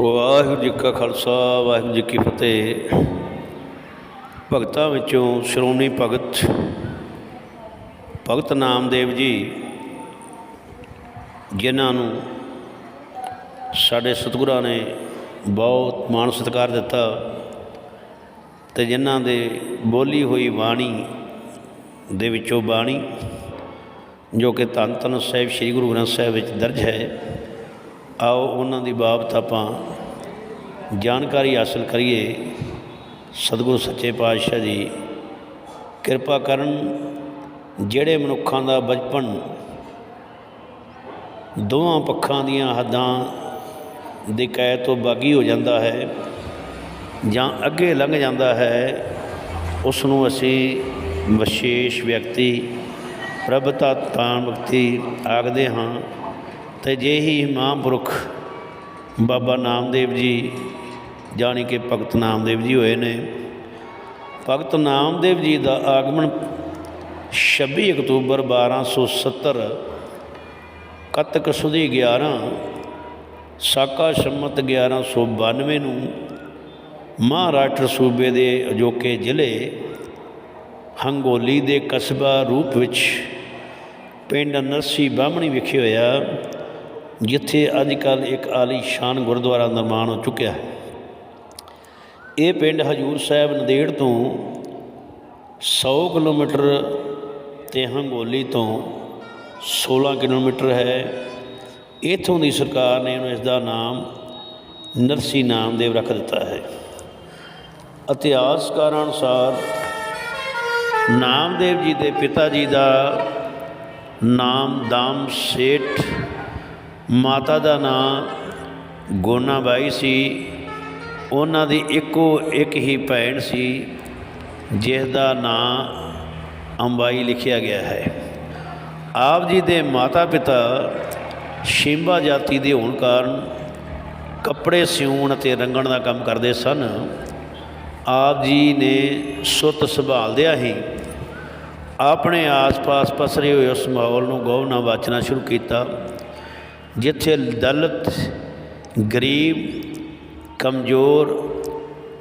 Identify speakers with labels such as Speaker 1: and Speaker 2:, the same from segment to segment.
Speaker 1: ਵਾਹਿਗੁਰੂ ਜੀ ਕਾ ਖਾਲਸਾ, ਵਾਹਿਗੁਰੂ ਜੀ ਕੀ ਫਤਿਹ। ਭਗਤਾਂ ਵਿੱਚੋਂ ਸ਼੍ਰੋਮਣੀ ਭਗਤ ਭਗਤ ਨਾਮਦੇਵ ਜੀ, ਜਿਨ੍ਹਾਂ ਨੂੰ ਸਾਡੇ ਸਤਿਗੁਰਾਂ ਨੇ ਬਹੁਤ ਮਾਣ ਸਤਿਕਾਰ ਦਿੱਤਾ ਤੇ ਜਿਨ੍ਹਾਂ ਦੇ ਬੋਲੀ ਹੋਈ ਬਾਣੀ ਦੇ ਵਿੱਚੋਂ ਬਾਣੀ, ਜੋ ਕਿ ਧੰਨ ਧੰਨ ਸਾਹਿਬ, ਸ੍ਰੀ ਗੁਰੂ ਗ੍ਰੰਥ ਸਾਹਿਬ ਵਿੱਚ ਦਰਜ ਹੈ ਆਓ ਉਹਨਾਂ ਦੀ ਬਾਬਤ ਆਪਾਂ ਜਾਣਕਾਰੀ ਹਾਸਲ ਕਰੀਏ। ਸਤਿਗੁਰੂ ਸੱਚੇ ਪਾਤਸ਼ਾਹ ਜੀ, ਕਿਰਪਾ ਕਰਨ ਜਿਹੜੇ ਮਨੁੱਖਾਂ ਦਾ ਬਚਪਨ ਦੋਵਾਂ ਪੱਖਾਂ ਦੀਆਂ ਹੱਦਾਂ ਦੀ ਕੈਦ ਤੋਂ ਬਾਗੀ ਹੋ ਜਾਂਦਾ ਹੈ ਜਾਂ ਅੱਗੇ ਲੰਘ ਜਾਂਦਾ ਹੈ, ਉਸ ਨੂੰ ਅਸੀਂ ਵਿਸ਼ੇਸ਼ ਵਿਅਕਤੀ, ਪ੍ਰਭਤਾ ਤਾਂ ਮੁਕਤੀ ਆਖਦੇ ਹਾਂ। ਤੇ ਜੇ ਹੀ ਮਹਾਂਪੁਰਖ ਬਾਬਾ ਨਾਮਦੇਵ ਜੀ, ਜਾਣੀ ਕਿ ਭਗਤ ਨਾਮਦੇਵ ਜੀ ਹੋਏ ਨੇ, ਭਗਤ ਨਾਮਦੇਵ ਜੀ ਦਾ ਆਗਮਨ 26 ਅਕਤੂਬਰ 1270 ਕੱਤਕ ਸੁਦੀ 11 ਸਾਕਾ ਸੰਮਤ 1192 ਨੂੰ ਮਹਾਰਾਸ਼ਟਰ ਸੂਬੇ ਦੇ ਅਜੋਕੇ ਜ਼ਿਲ੍ਹੇ ਹੰਗੋਲੀ ਦੇ ਕਸਬਾ ਰੂਪ ਵਿੱਚ ਪਿੰਡ ਨਰਸੀ ਬਾਹਮਣੀ ਵਿਖੇ ਹੋਇਆ। ਜਿੱਥੇ ਅੱਜ ਕੱਲ੍ਹ ਇੱਕ ਆਲੀਸ਼ਾਨ ਗੁਰਦੁਆਰਾ ਨਿਰਮਾਣ ਹੋ ਚੁੱਕਿਆ ਹੈ। ਇਹ ਪਿੰਡ ਹਜੂਰ ਸਾਹਿਬ ਨੰਦੇੜ ਤੋਂ 100 ਕਿਲੋਮੀਟਰ ਤੇ ਹੰਗੋਲੀ ਤੋਂ 16 ਕਿਲੋਮੀਟਰ ਹੈ। ਇਥੋਂ ਦੀ ਸਰਕਾਰ ਨੇ ਇਹਨੂੰ ਇਸ ਦਾ ਨਾਮ ਨਰਸੀ ਨਾਮਦੇਵ ਰੱਖ ਦਿੱਤਾ ਹੈ। ਇਤਿਹਾਸਕਾਰਾਂ ਅਨੁਸਾਰ ਨਾਮਦੇਵ ਜੀ ਦੇ ਪਿਤਾ ਜੀ ਦਾ ਨਾਮ ਦਾਮ ਸੇਠ ਮਾਤਾ ਦਾ ਨਾਂ ਗੋਨਾਬਾਈ ਸੀ। ਉਹਨਾਂ ਦੀ ਇੱਕੋ ਇੱਕ ਹੀ ਭੈਣ ਸੀ, ਜਿਸ ਦਾ ਨਾਂ ਅੰਬਾਈ ਲਿਖਿਆ ਗਿਆ ਹੈ। ਆਪ ਜੀ ਦੇ ਮਾਤਾ ਪਿਤਾ ਸ਼ਿੰਬਾ ਜਾਤੀ ਦੇ ਹੋਣ ਕਾਰਨ ਕੱਪੜੇ ਸਿਉਣ ਅਤੇ ਰੰਗਣ ਦਾ ਕੰਮ ਕਰਦੇ ਸਨ। ਆਪ ਜੀ ਨੇ ਸੁੱਤ ਸੰਭਾਲਦਿਆਂ ਹੀ ਆਪਣੇ ਆਸ-ਪਾਸ ਪਸਰੇ ਹੋਏ ਉਸ ਮਾਹੌਲ ਨੂੰ ਗੌਰ ਨਾਲ ਵਾਚਣਾ ਸ਼ੁਰੂ ਕੀਤਾ। ਜਿੱਥੇ ਦਲਿਤ, ਗਰੀਬ, ਕਮਜ਼ੋਰ,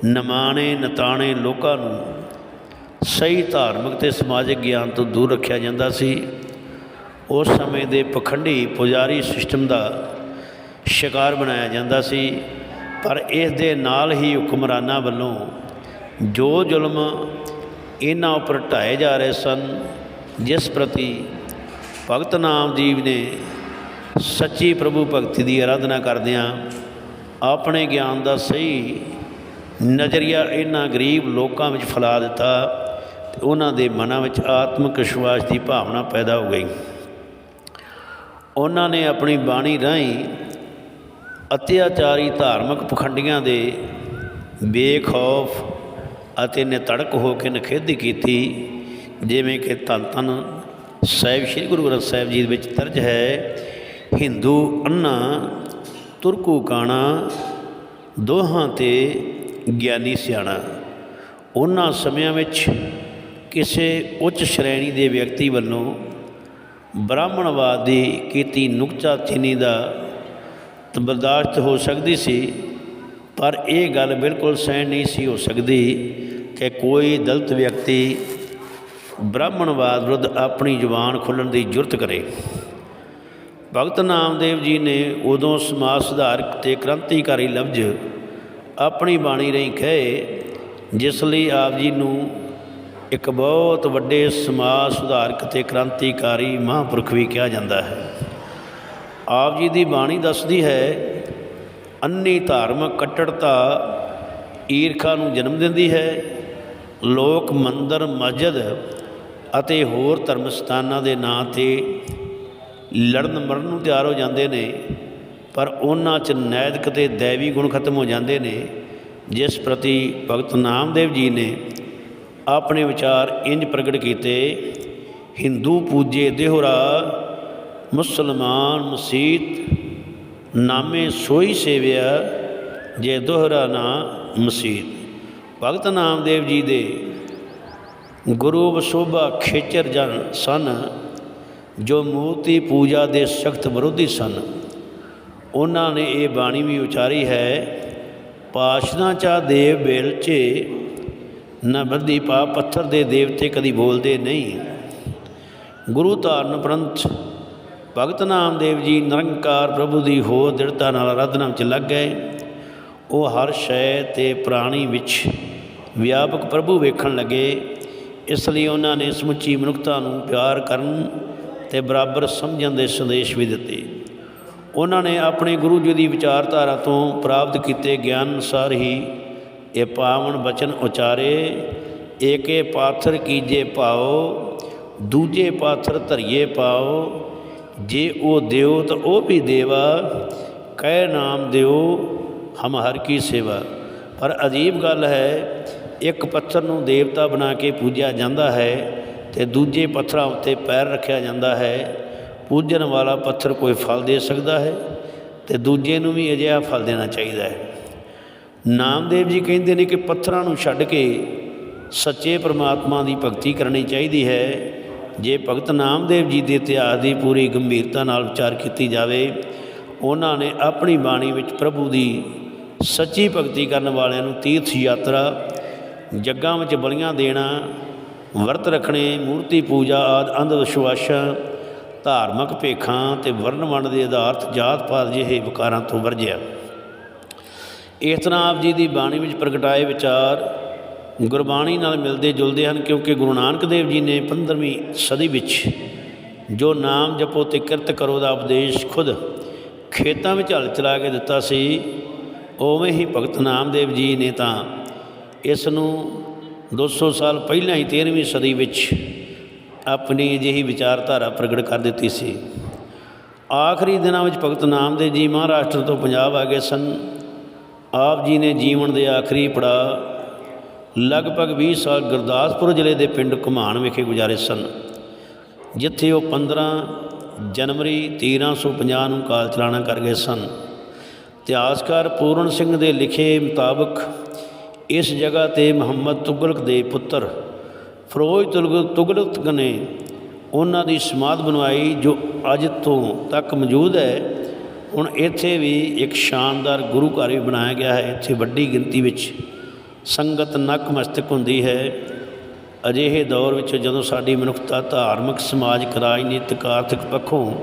Speaker 1: ਨਮਾਣੇ ਨਤਾਣੇ ਲੋਕਾਂ ਨੂੰ ਸਹੀ ਧਾਰਮਿਕ ਤੇ ਸਮਾਜਿਕ ਗਿਆਨ ਤੋਂ ਦੂਰ ਰੱਖਿਆ ਜਾਂਦਾ ਸੀ, ਉਸ ਸਮੇਂ ਦੇ ਪਖੰਡੀ ਪੁਜਾਰੀ ਸਿਸਟਮ ਦਾ ਸ਼ਿਕਾਰ ਬਣਾਇਆ ਜਾਂਦਾ ਸੀ। ਪਰ ਇਸ ਦੇ ਨਾਲ ਹੀ ਹੁਕਮਰਾਨਾਂ ਵੱਲੋਂ ਜੋ ਜ਼ੁਲਮ ਇਹਨਾਂ ਉੱਪਰ ਢਾਏ ਜਾ ਰਹੇ ਸਨ, ਜਿਸ ਪ੍ਰਤੀ ਭਗਤ ਨਾਮ ਨਾਮਦੀਵ ਨੇ ਸੱਚੀ ਪ੍ਰਭੂ ਭਗਤੀ ਦੀ ਆਰਾਧਨਾ ਕਰਦਿਆਂ ਆਪਣੇ ਗਿਆਨ ਦਾ ਸਹੀ ਨਜ਼ਰੀਆ ਇਹਨਾਂ ਗਰੀਬ ਲੋਕਾਂ ਵਿੱਚ ਫੈਲਾ ਦਿੱਤਾ ਤੇ ਉਹਨਾਂ ਦੇ ਮਨਾਂ ਵਿੱਚ ਆਤਮਿਕ ਵਿਸ਼ਵਾਸ ਦੀ ਭਾਵਨਾ ਪੈਦਾ ਹੋ ਗਈ। ਉਹਨਾਂ ਨੇ ਆਪਣੀ ਬਾਣੀ ਰਾਹੀਂ ਅਤਿਆਚਾਰੀ ਧਾਰਮਿਕ ਪਖੰਡੀਆਂ ਦੇ ਬੇਖੌਫ ਅਤੇ ਨਿਤੜਕ ਹੋ ਕੇ ਨਖੇਧੀ ਕੀਤੀ, ਜਿਵੇਂ ਕਿ ਧੰਨ ਧੰਨ ਸਾਹਿਬ, ਸ੍ਰੀ ਗੁਰੂ ਗ੍ਰੰਥ ਸਾਹਿਬ ਜੀ ਵਿੱਚ ਦਰਜ ਹੈ ਹਿੰਦੂ ਅੰਨਾ, ਤੁਰਕੂ ਕਾਣਾ, ਦੋਹਾਂ ਤੇ ਗਿਆਨੀ ਸਿਆਣਾ। ਉਹਨਾਂ ਸਮਿਆਂ ਵਿੱਚ ਕਿਸੇ ਉੱਚ ਸ਼੍ਰੇਣੀ ਦੇ ਵਿਅਕਤੀ ਵੱਲੋਂ ਬ੍ਰਾਹਮਣਵਾਦ ਦੀ ਕੀਤੀ ਨੁਕਤਾਚੀਨੀ ਦਾ ਬਰਦਾਸ਼ਤ ਹੋ ਸਕਦੀ ਸੀ, ਪਰ ਇਹ ਗੱਲ ਬਿਲਕੁਲ ਸਹਿਣ ਨਹੀਂ ਸੀ ਹੋ ਸਕਦੀ ਕਿ ਕੋਈ ਦਲਤ ਵਿਅਕਤੀ ਬ੍ਰਾਹਮਣਵਾਦ ਵਿਰੁੱਧ ਆਪਣੀ ਜ਼ੁਬਾਨ ਖੋਲ੍ਹਣ ਦੀ ਜੁਰਤ ਕਰੇ। ਭਗਤ ਨਾਮਦੇਵ ਜੀ ਨੇ ਉਦੋਂ ਸਮਾਜ ਸੁਧਾਰਕ ਤੇ ਕ੍ਰਾਂਤੀਕਾਰੀ ਲਫ਼ਜ਼ ਆਪਣੀ ਬਾਣੀ ਰਹੀ ਕਹੇ, ਜਿਸ ਲਈ ਆਪ ਜੀ ਨੂੰ ਇੱਕ ਬਹੁਤ ਵੱਡੇ ਸਮਾਜ ਸੁਧਾਰਕ ਤੇ ਕ੍ਰਾਂਤੀਕਾਰੀ ਮਹਾਂਪੁਰਖ ਵੀ ਕਿਹਾ ਜਾਂਦਾ ਹੈ। ਆਪ ਜੀ ਦੀ ਬਾਣੀ ਦੱਸਦੀ ਹੈ, ਅੰਨੀ ਧਾਰਮਿਕ ਕੱਟੜਤਾ ਈਰਖਾ ਨੂੰ ਜਨਮ ਦਿੰਦੀ ਹੈ, ਲੋਕ ਮੰਦਰ, ਮਸਜਿਦ ਅਤੇ ਹੋਰ ਧਰਮ ਸਥਾਨਾਂ ਦੇ ਨਾਂ ਤੇ ਲੜਨ ਮਰਨ ਨੂੰ ਤਿਆਰ ਹੋ ਜਾਂਦੇ ਨੇ, ਪਰ ਉਹਨਾਂ 'ਚ ਨੈਤਿਕ ਤੇ ਦੇਵੀ ਗੁਣ ਖਤਮ ਹੋ ਜਾਂਦੇ ਨੇ, ਜਿਸ ਪ੍ਰਤੀ ਭਗਤ ਨਾਮਦੇਵ ਜੀ ਨੇ ਆਪਣੇ ਵਿਚਾਰ ਇੰਜ ਪ੍ਰਗਟ ਕੀਤੇ, ਹਿੰਦੂ ਪੂਜੇ ਦੇਹੁਰਾ, ਮੁਸਲਮਾਨ ਮਸੀਤ, ਨਾਮੇ ਸੋਈ ਸੇਵਿਆ, ਜੇ ਦੋਹਰਾ ਨਾ ਮਸੀਤ। ਭਗਤ ਨਾਮਦੇਵ ਜੀ ਦੇ ਗੁਰੂ ਵਸੋਭਾ ਖੇਚਰ ਜਨ ਸਨ ਜੋ ਮੂਰਤੀ ਪੂਜਾ ਦੇ ਸਖਤ ਵਿਰੋਧੀ ਸਨ, ਉਹਨਾਂ ਨੇ ਇਹ ਬਾਣੀ ਵੀ ਉਚਾਰੀ ਹੈ, ਪਾਸ਼ਨਾ ਚਾ ਦੇਵ ਬੇਲਚੇ ਨਾ ਬੱਦੀ ਪਾ ਪੱਥਰ ਦੇ ਦੇਵਤੇ ਕਦੀ ਬੋਲਦੇ ਨਹੀਂ। ਗੁਰੂ ਧਾਰਨ ਪ੍ਰੰਥ ਭਗਤ ਨਾਮਦੇਵ ਜੀ ਨਿਰੰਕਾਰ ਪ੍ਰਭੂ ਦੀ ਹੋਰ ਦ੍ਰਿੜਤਾ ਨਾਲ ਆਰਾਧਨਾ ਵਿੱਚ ਲੱਗ ਗਏ। ਉਹ ਹਰ ਸ਼ੈ ਤੇ ਪ੍ਰਾਣੀ ਵਿੱਚ ਵਿਆਪਕ ਪ੍ਰਭੂ ਵੇਖਣ ਲੱਗੇ। ਇਸ ਲਈ ਉਹਨਾਂ ਨੇ ਸਮੁੱਚੀ ਮਨੁੱਖਤਾ ਨੂੰ ਪਿਆਰ ਕਰਨ ਤੇ ਬਰਾਬਰ ਸਮਝਣ ਦੇ ਸੰਦੇਸ਼ ਵੀ ਦਿੱਤੇ। ਉਹਨਾਂ ਨੇ ਆਪਣੇ ਗੁਰੂ ਜੀ ਦੀ ਵਿਚਾਰਧਾਰਾ ਤੋਂ ਪ੍ਰਾਪਤ ਕੀਤੇ ਗਿਆਨ ਅਨੁਸਾਰ ਹੀ ਇਹ ਪਾਵਨ ਬਚਨ ਉਚਾਰੇ, ਏਕੇ ਪਾਥਰ ਕੀਜੇ ਪਾਓ, ਦੂਜੇ ਪਾਥਰ ਧਰੀਏ ਪਾਓ, ਜੇ ਉਹ ਦਿਓ ਤਾਂ ਉਹ ਵੀ ਦੇਵਾ, ਕਹਿ ਨਾਮ ਦਿਓ, ਹਮ ਹਰ ਕੀ ਸੇਵਾ। ਪਰ ਅਜੀਬ ਗੱਲ ਹੈ, ਇੱਕ ਪੱਥਰ ਨੂੰ ਦੇਵਤਾ ਬਣਾ ਕੇ ਪੂਜਿਆ ਜਾਂਦਾ ਹੈ ਤੇ ਦੂਜੇ ਪੱਥਰਾਂ ਉੱਤੇ ਪੈਰ ਰੱਖਿਆ ਜਾਂਦਾ ਹੈ। ਪੂਜਣ ਵਾਲਾ ਪੱਥਰ ਕੋਈ ਫਲ ਦੇ ਸਕਦਾ ਹੈ ਤੇ ਦੂਜੇ ਨੂੰ ਵੀ ਅਜਿਹਾ ਫਲ ਦੇਣਾ ਚਾਹੀਦਾ ਹੈ। ਨਾਮਦੇਵ ਜੀ ਕਹਿੰਦੇ ਨੇ ਕਿ ਪੱਥਰਾਂ ਨੂੰ ਛੱਡ ਕੇ ਸੱਚੇ ਪ੍ਰਮਾਤਮਾ ਦੀ ਭਗਤੀ ਕਰਨੀ ਚਾਹੀਦੀ ਹੈ। ਜੇ ਭਗਤ ਨਾਮਦੇਵ ਜੀ ਦੇ ਇਤਿਹਾਸ ਦੀ ਪੂਰੀ ਗੰਭੀਰਤਾ ਨਾਲ ਵਿਚਾਰ ਕੀਤੀ ਜਾਵੇ, ਉਹਨਾਂ ਨੇ ਆਪਣੀ ਬਾਣੀ ਵਿੱਚ ਪ੍ਰਭੂ ਦੀ ਸੱਚੀ ਭਗਤੀ ਕਰਨ ਵਾਲਿਆਂ ਨੂੰ ਤੀਰਥ ਯਾਤਰਾ, ਜੱਗਾਂ ਵਿੱਚ ਬਲੀਆਂ ਦੇਣਾ ਵਰਤ ਰੱਖਣੇ, ਮੂਰਤੀ ਪੂਜਾ ਆਦਿ ਅੰਧ ਵਿਸ਼ਵਾਸਾਂ, ਧਾਰਮਿਕ ਭੇਖਾਂ ਤੇ ਵਰਨ ਵੰਡ ਦੇ ਆਧਾਰਤ ਜਾਤ ਪਾਤ ਜਿਹੇ ਵਿਕਾਰਾਂ ਤੋਂ ਵਰਜਿਆ। ਇਸ ਤਰ੍ਹਾਂ ਆਪ ਜੀ ਦੀ ਬਾਣੀ ਵਿੱਚ ਪ੍ਰਗਟਾਏ ਵਿਚਾਰ ਗੁਰਬਾਣੀ ਨਾਲ ਮਿਲਦੇ ਜੁਲਦੇ ਹਨ ਕਿਉਂਕਿ ਗੁਰੂ ਨਾਨਕ ਦੇਵ ਜੀ ਨੇ 15ਵੀਂ ਸਦੀ ਵਿੱਚ ਜੋ ਨਾਮ ਜਪੋ ਤੇ ਕਿਰਤ ਕਰੋ ਦਾ ਉਪਦੇਸ਼ ਖੁਦ ਖੇਤਾਂ ਵਿੱਚ ਹਲ ਚਲਾ ਕੇ ਦਿੱਤਾ ਸੀ, ਉਵੇਂ ਹੀ ਭਗਤ ਨਾਮਦੇਵ ਜੀ ਨੇ ਤਾਂ ਇਸ ਨੂੰ 200 ਸਾਲ ਪਹਿਲਾਂ ਹੀ 13ਵੀਂ ਸਦੀ ਵਿੱਚ ਆਪਣੀ ਅਜਿਹੀ ਵਿਚਾਰਧਾਰਾ ਪ੍ਰਗਟ ਕਰ ਦਿੱਤੀ ਸੀ। ਆਖਰੀ ਦਿਨਾਂ ਵਿੱਚ ਭਗਤ ਨਾਮਦੇਵ ਜੀ ਮਹਾਰਾਸ਼ਟਰ ਤੋਂ ਪੰਜਾਬ ਆ ਗਏ ਸਨ। ਆਪ ਜੀ ਨੇ ਜੀਵਨ ਦੇ ਆਖਰੀ ਪੜਾਅ ਲਗਭਗ 20 ਸਾਲ ਗੁਰਦਾਸਪੁਰ ਜ਼ਿਲ੍ਹੇ ਦੇ ਪਿੰਡ ਘੁਮਾਣ ਵਿਖੇ ਗੁਜ਼ਾਰੇ ਸਨ, ਜਿੱਥੇ ਉਹ 15 ਜਨਵਰੀ 1350 ਨੂੰ ਕਾਲ ਚਲਾਣਾ ਕਰ ਗਏ ਸਨ। ਇਤਿਹਾਸਕਾਰ ਪੂਰਨ ਸਿੰਘ ਦੇ ਲਿਖੇ ਮੁਤਾਬਕ ਇਸ ਜਗ੍ਹਾ ਤੇ ਮੁਹੰਮਦ ਤੁਗਲਕ ਦੇ ਪੁੱਤਰ ਫਰੋਜ਼ ਤੁਗਲਕ ਤੁਗਲਕ ਨੇ ਉਹਨਾਂ ਦੀ ਸਮਾਧ ਬਣਵਾਈ ਜੋ ਅੱਜ ਤੋਂ ਤੱਕ ਮੌਜੂਦ ਹੈ। ਹੁਣ ਇੱਥੇ ਵੀ ਇੱਕ ਸ਼ਾਨਦਾਰ ਗੁਰੂ ਘਰ ਵੀ ਬਣਾਇਆ ਗਿਆ ਹੈ। ਇੱਥੇ ਵੱਡੀ ਗਿਣਤੀ ਵਿੱਚ ਸੰਗਤ ਨਕਮਸਤਕ ਹੁੰਦੀ ਹੈ। ਅਜਿਹੇ ਦੌਰ ਵਿੱਚ ਜਦੋਂ ਸਾਡੀ ਮਨੁੱਖਤਾ ਧਾਰਮਿਕ, ਸਮਾਜਿਕ, ਰਾਜਨੀਤਿਕ, ਆਰਥਿਕ ਪੱਖੋਂ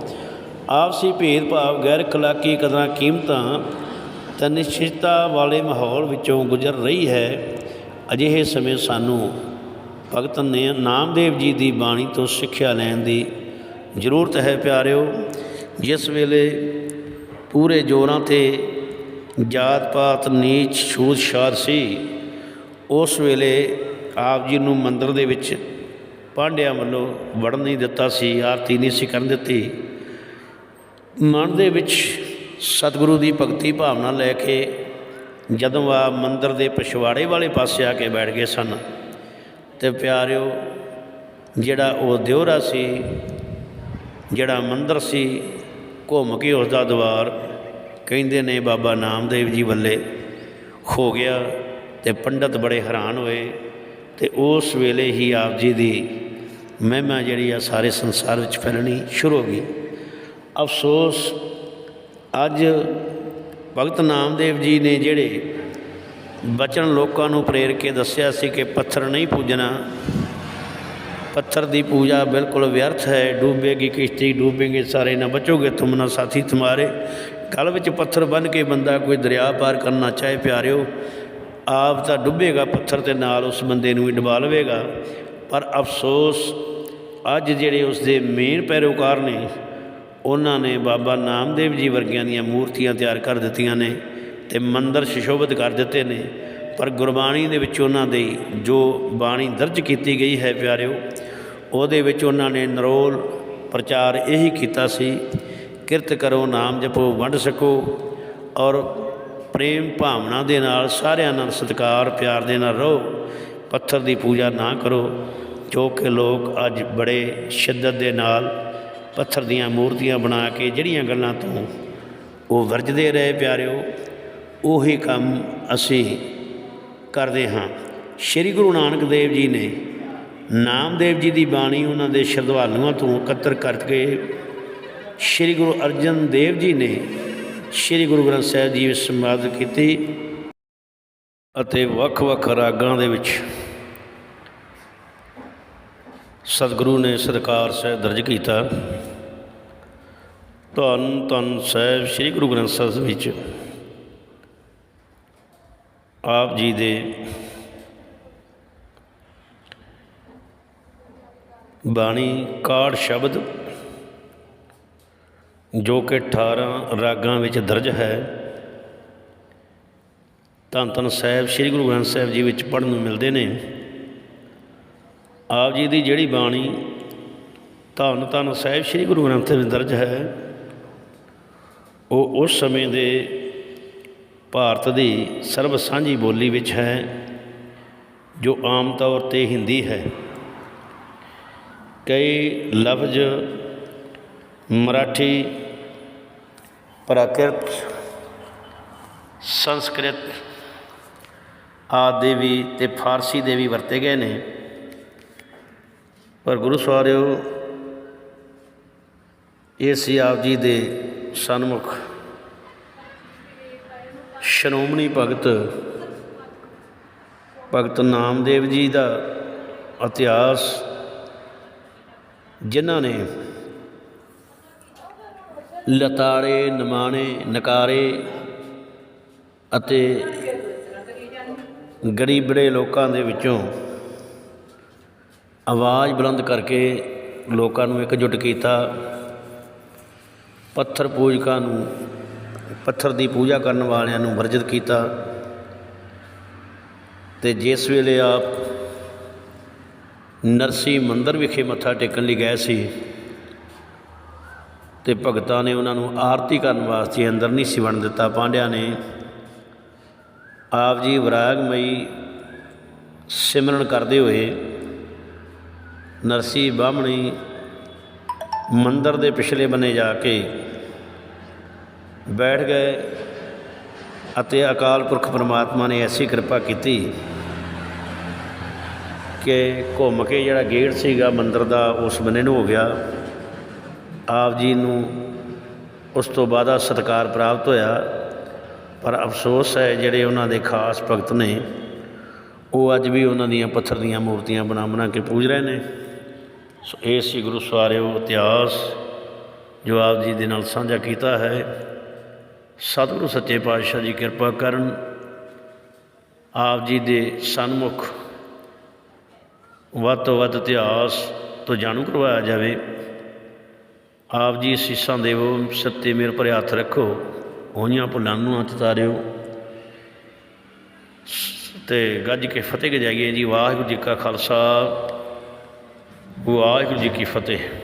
Speaker 1: ਆਪਸੀ ਭੇਦਭਾਵ ਗੈਰ ਅਖਲਾਕੀ ਕਦਰਾਂ ਕੀਮਤਾਂ ਤਾਂ ਨਿਸ਼ਚਿਤਤਾ ਵਾਲੇ ਮਾਹੌਲ ਵਿੱਚੋਂ ਗੁਜ਼ਰ ਰਹੀ ਹੈ। ਅਜਿਹੇ ਸਮੇਂ ਸਾਨੂੰ ਭਗਤ ਨੇ ਨਾਮਦੇਵ ਜੀ ਦੀ ਬਾਣੀ ਤੋਂ ਸਿੱਖਿਆ ਲੈਣ ਦੀ ਜ਼ਰੂਰਤ ਹੈ ਪਿਆਰਿਓ। ਜਿਸ ਵੇਲੇ ਪੂਰੇ ਜੋਰਾਂ ਤੇ ਜਾਤ ਪਾਤ, ਨੀਚ, ਛੂਤ, ਛਾਤ ਸੀ, ਉਸ ਵੇਲੇ ਆਪ ਜੀ ਨੂੰ ਮੰਦਰ ਦੇ ਵਿੱਚ ਪਾਂਡਿਆਂ ਵੱਲੋਂ ਵੜਨ ਨਹੀਂ ਦਿੱਤਾ ਸੀ, ਆਰਤੀ ਨਹੀਂ ਸੀ ਕਰਨ ਦਿੱਤੀ। ਮਨ ਦੇ ਵਿੱਚ ਸਤਿਗੁਰੂ ਦੀ ਭਗਤੀ ਭਾਵਨਾ ਲੈ ਕੇ ਜਦੋਂ ਆ ਮੰਦਰ ਦੇ ਪਿਛਵਾੜੇ ਵਾਲੇ ਪਾਸੇ ਆ ਕੇ ਬੈਠ ਗਏ ਸਨ ਤੇ ਪਿਆਰਿਓ, ਜਿਹੜਾ ਉਹ ਦਿਉਰਾ ਸੀ, ਜਿਹੜਾ ਮੰਦਰ ਸੀ, ਘੁੰਮ ਕੇ ਉਸ ਦਾ ਦਵਾਰ ਕਹਿੰਦੇ ਨੇ ਬਾਬਾ ਨਾਮਦੇਵ ਜੀ ਵੱਲੇ ਹੋ ਗਿਆ ਤੇ ਪੰਡਤ ਬੜੇ ਹੈਰਾਨ ਹੋਏ ਤੇ ਉਸ ਵੇਲੇ ਹੀ ਆਪ ਜੀ ਦੀ ਮਹਿਮਾ ਜਿਹੜੀ ਆ ਸਾਰੇ ਸੰਸਾਰ ਵਿੱਚ ਫੈਲਣੀ ਸ਼ੁਰੂ ਹੋ ਗਈ। ਅਫਸੋਸ ਅੱਜ ਭਗਤ ਨਾਮਦੇਵ ਜੀ ਨੇ ਜਿਹੜੇ ਬਚਨ ਲੋਕਾਂ ਨੂੰ ਪ੍ਰੇਰ ਕੇ ਦੱਸਿਆ ਸੀ ਕਿ ਪੱਥਰ ਨਹੀਂ ਪੂਜਣਾ, ਪੱਥਰ ਦੀ ਪੂਜਾ ਬਿਲਕੁਲ ਵਿਅਰਥ ਹੈ, ਡੂਬੇਗੀ ਕਿਸ਼ਤੀ ਡੂਬेंगे ਸਾਰੇ, ਨਾ ਬਚੋਗੇ ਤੁਮ, ਨਾ ਸਾਥੀ ਤੁਮਾਰੇ। ਗਲ ਵਿੱਚ ਪੱਥਰ ਬੰਨ ਕੇ ਬੰਦਾ ਕੋਈ ਦਰਿਆ ਪਾਰ ਕਰਨਾ ਚਾਹੇ ਪਿਆਰਿਓ, ਆਪ ਤਾਂ ਡੁੱਬੇਗਾ ਪੱਥਰ ਤੇ ਨਾਲ, ਉਸ ਬੰਦੇ ਨੂੰ ਹੀ ਡੁਬਾ ਲਵੇਗਾ। ਪਰ ਅਫਸੋਸ, ਅੱਜ ਜਿਹੜੇ ਉਸ ਦੇ ਮੇਨ ਪੈਰੋਕਾਰ ਨੇ ਉਹਨਾਂ ਨੇ ਬਾਬਾ ਨਾਮਦੇਵ ਜੀ ਵਰਗਿਆਂ ਦੀਆਂ ਮੂਰਤੀਆਂ ਤਿਆਰ ਕਰ ਦਿੱਤੀਆਂ ਨੇ ਤੇ ਮੰਦਰ ਸ਼ਿਸ਼ੋਭਿਤ ਕਰ ਦਿੱਤੇ ਨੇ। ਪਰ ਗੁਰਬਾਣੀ ਦੇ ਵਿੱਚ ਉਹਨਾਂ ਦੀ ਜੋ ਬਾਣੀ ਦਰਜ ਕੀਤੀ ਗਈ ਹੈ ਪਿਆਰਿਓ, ਉਹਦੇ ਵਿੱਚ ਉਹਨਾਂ ਨੇ ਨਰੋਲ ਪ੍ਰਚਾਰ ਇਹੀ ਕੀਤਾ ਸੀ, ਕਿਰਤ ਕਰੋ, ਨਾਮ ਜਪੋ, ਵੰਡ ਸਕੋ ਔਰ ਪ੍ਰੇਮ ਭਾਵਨਾ ਦੇ ਨਾਲ ਸਾਰਿਆਂ ਨਾਲ ਸਤਿਕਾਰ, ਪਿਆਰ ਦੇ ਨਾਲ ਰਹੋ, ਪੱਥਰ ਦੀ ਪੂਜਾ ਨਾ ਕਰੋ, ਜੋ ਕਿ ਲੋਕ ਅੱਜ ਬੜੇ ਸ਼ਿੱਦਤ ਦੇ ਨਾਲ ਪੱਥਰ ਦੀਆਂ ਮੂਰਤੀਆਂ ਬਣਾ ਕੇ ਜਿਹੜੀਆਂ ਗੱਲਾਂ ਤੋਂ ਉਹ ਵਰਜਦੇ ਰਹੇ ਪਿਆਰਿਓ, ਉਹੀ ਕੰਮ ਅਸੀਂ ਕਰਦੇ ਹਾਂ। ਸ੍ਰੀ ਗੁਰੂ ਨਾਨਕ ਦੇਵ ਜੀ ਨੇ ਨਾਮਦੇਵ ਜੀ ਦੀ ਬਾਣੀ ਉਹਨਾਂ ਦੇ ਸ਼ਰਧਾਲੂਆਂ ਤੋਂ ਇਕੱਤਰ ਕਰਕੇ ਸ੍ਰੀ ਗੁਰੂ ਅਰਜਨ ਦੇਵ ਜੀ ਨੇ ਸ੍ਰੀ ਗੁਰੂ ਗ੍ਰੰਥ ਸਾਹਿਬ ਜੀ ਵਿੱਚ ਸੰਪਾਦਿਤ ਕੀਤੀ ਅਤੇ ਵੱਖ-ਵੱਖ ਰਾਗਾਂ ਦੇ ਵਿੱਚ ਸਤਿਗੁਰੂ ਨੇ ਸਤਕਾਰ ਸਾਹਿਬ ਦਰਜ ਕੀਤਾ। ਧੰਨ ਧੰਨ ਸਾਹਿਬ ਸ੍ਰੀ ਗੁਰੂ ਗ੍ਰੰਥ ਸਾਹਿਬ ਵਿੱਚ ਆਪ ਜੀ ਦੇ ਬਾਣੀ ਕਾੜ ਸ਼ਬਦ, ਜੋ ਕਿ 18 ਰਾਗਾਂ ਵਿੱਚ ਦਰਜ ਹੈ। ਧੰਨ ਧੰਨ ਸਾਹਿਬ ਸ੍ਰੀ ਗੁਰੂ ਗ੍ਰੰਥ ਸਾਹਿਬ ਜੀ ਵਿੱਚ ਪੜ੍ਹਨ ਨੂੰ ਮਿਲਦੇ ਨੇ। ਆਪ ਜੀ ਦੀ ਜਿਹੜੀ ਬਾਣੀ ਧੰਨ ਧੰਨ ਸਾਹਿਬ ਸ੍ਰੀ ਗੁਰੂ ਗ੍ਰੰਥ ਸਾਹਿਬ ਵਿੱਚ ਦਰਜ ਹੈ, ਉਹ ਉਸ ਸਮੇਂ ਦੇ ਭਾਰਤ ਦੀ ਸਰਬ ਸਾਂਝੀ ਬੋਲੀ ਵਿੱਚ ਹੈ, ਜੋ ਆਮ ਤੌਰ ਤੇ ਹਿੰਦੀ ਹੈ। ਕਈ ਲਫ਼ਜ਼ ਮਰਾਠੀ, ਪ੍ਰਾਕ੍ਰਿਤ, ਸੰਸਕ੍ਰਿਤ ਆਦਿ ਵੀ ਤੇ ਫਾਰਸੀ ਦੇ ਵੀ ਵਰਤੇ ਗਏ ਨੇ। ਪਰ ਗੁਰੂ ਸਵਾਰਿਓ, ਇਹ ਸੀ ਆਪ ਜੀ ਦੇ ਸਨਮੁਖ ਸ਼੍ਰੋਮਣੀ ਭਗਤ ਭਗਤ ਨਾਮਦੇਵ ਜੀ ਦਾ ਇਤਿਹਾਸ, ਜਿਨ੍ਹਾਂ ਨੇ ਲਤਾਰੇ, ਨਮਾਣੇ, ਨਕਾਰੇ ਅਤੇ ਗਰੀਬੜੇ ਲੋਕਾਂ ਦੇ ਵਿੱਚੋਂ ਆਵਾਜ਼ ਬੁਲੰਦ ਕਰਕੇ ਲੋਕਾਂ ਨੂੰ ਇਕਜੁੱਟ ਕੀਤਾ। ਪੱਥਰ ਪੂਜਕਾਂ ਨੂੰ, ਪੱਥਰ ਦੀ ਪੂਜਾ ਕਰਨ ਵਾਲਿਆਂ ਨੂੰ ਵਰਜਿਤ ਕੀਤਾ। ਤੇ ਜਿਸ ਵੇਲੇ ਆਪ ਨਰਸੀ ਮੰਦਰ ਵਿਖੇ ਮੱਥਾ ਟੇਕਣ ਲਈ ਗਏ ਸੀ, ਤੇ ਭਗਤਾਂ ਨੇ ਉਹਨਾਂ ਨੂੰ ਆਰਤੀ ਕਰਨ ਵਾਸਤੇ ਅੰਦਰ ਨਹੀਂ ਸੀ ਵੜਨ ਦਿੱਤਾ। ਪਾਂਡਿਆਂ ਨੇ ਆਪ ਜੀ ਵਿਰਾਗਮਈ ਸਿਮਰਨ ਕਰਦੇ ਹੋਏ ਨਰਸੀ ਬਾਹਮਣੀ ਮੰਦਰ ਦੇ ਪਿਛਲੇ ਬੰਨੇ ਜਾ ਕੇ ਬੈਠ ਗਏ ਅਤੇ ਅਕਾਲ ਪੁਰਖ ਪਰਮਾਤਮਾ ਨੇ ਐਸੀ ਕਿਰਪਾ ਕੀਤੀ ਕਿ ਘੁੰਮ ਕੇ ਜਿਹੜਾ ਗੇਟ ਸੀਗਾ ਮੰਦਰ ਦਾ ਉਸ ਬੰਨੇ ਨੂੰ ਹੋ ਗਿਆ। ਆਪ ਜੀ ਨੂੰ ਉਸ ਤੋਂ ਬਾਅਦ ਆ ਸਤਕਾਰ ਪ੍ਰਾਪਤ ਹੋਇਆ। ਪਰ ਅਫਸੋਸ ਹੈ ਜਿਹੜੇ ਉਹਨਾਂ ਦੇ ਖਾਸ ਭਗਤ ਨੇ ਉਹ ਅੱਜ ਵੀ ਉਹਨਾਂ ਦੀਆਂ ਪੱਥਰ ਦੀਆਂ ਮੂਰਤੀਆਂ ਬਣਾ ਬਣਾ ਕੇ ਪੂਜ ਰਹੇ ਨੇ। ਸੋ ਇਹ ਸੀ ਗੁਰੂ ਸਵਾਰਿਓ ਇਤਿਹਾਸ, ਜੋ ਆਪ ਜੀ ਦੇ ਨਾਲ ਸਾਂਝਾ ਕੀਤਾ ਹੈ। ਸਤਿਗੁਰੂ ਸੱਚੇ ਪਾਤਸ਼ਾਹ ਜੀ ਕਿਰਪਾ ਕਰਨ ਆਪ ਜੀ ਦੇ ਸਨਮੁਖ ਵੱਧ ਤੋਂ ਵੱਧ ਇਤਿਹਾਸ ਤੋਂ ਜਾਣੂ ਕਰਵਾਇਆ ਜਾਵੇ। ਆਪ ਜੀ ਅਸੀਸਾਂ ਦੇਵੋ ਸੱਤੇ ਮੇਰ ਭਰੇ ਹੱਥ ਰੱਖੋ ਹੋਈਆਂ ਭੁੱਲਾਂ ਨੂੰ ਹੱਥ ਤਾਰਿਓ। ਤੇ ਗੱਜ ਕੇ ਫਤਿਹ ਜਾਈਏ ਜੀ, ਵਾਹਿਗੁਰੂ ਜੀ ਕਾ ਖਾਲਸਾ। ਵਾਹਿਗੁਰੂ ਜੀ ਕੀ ਫਤਿਹ।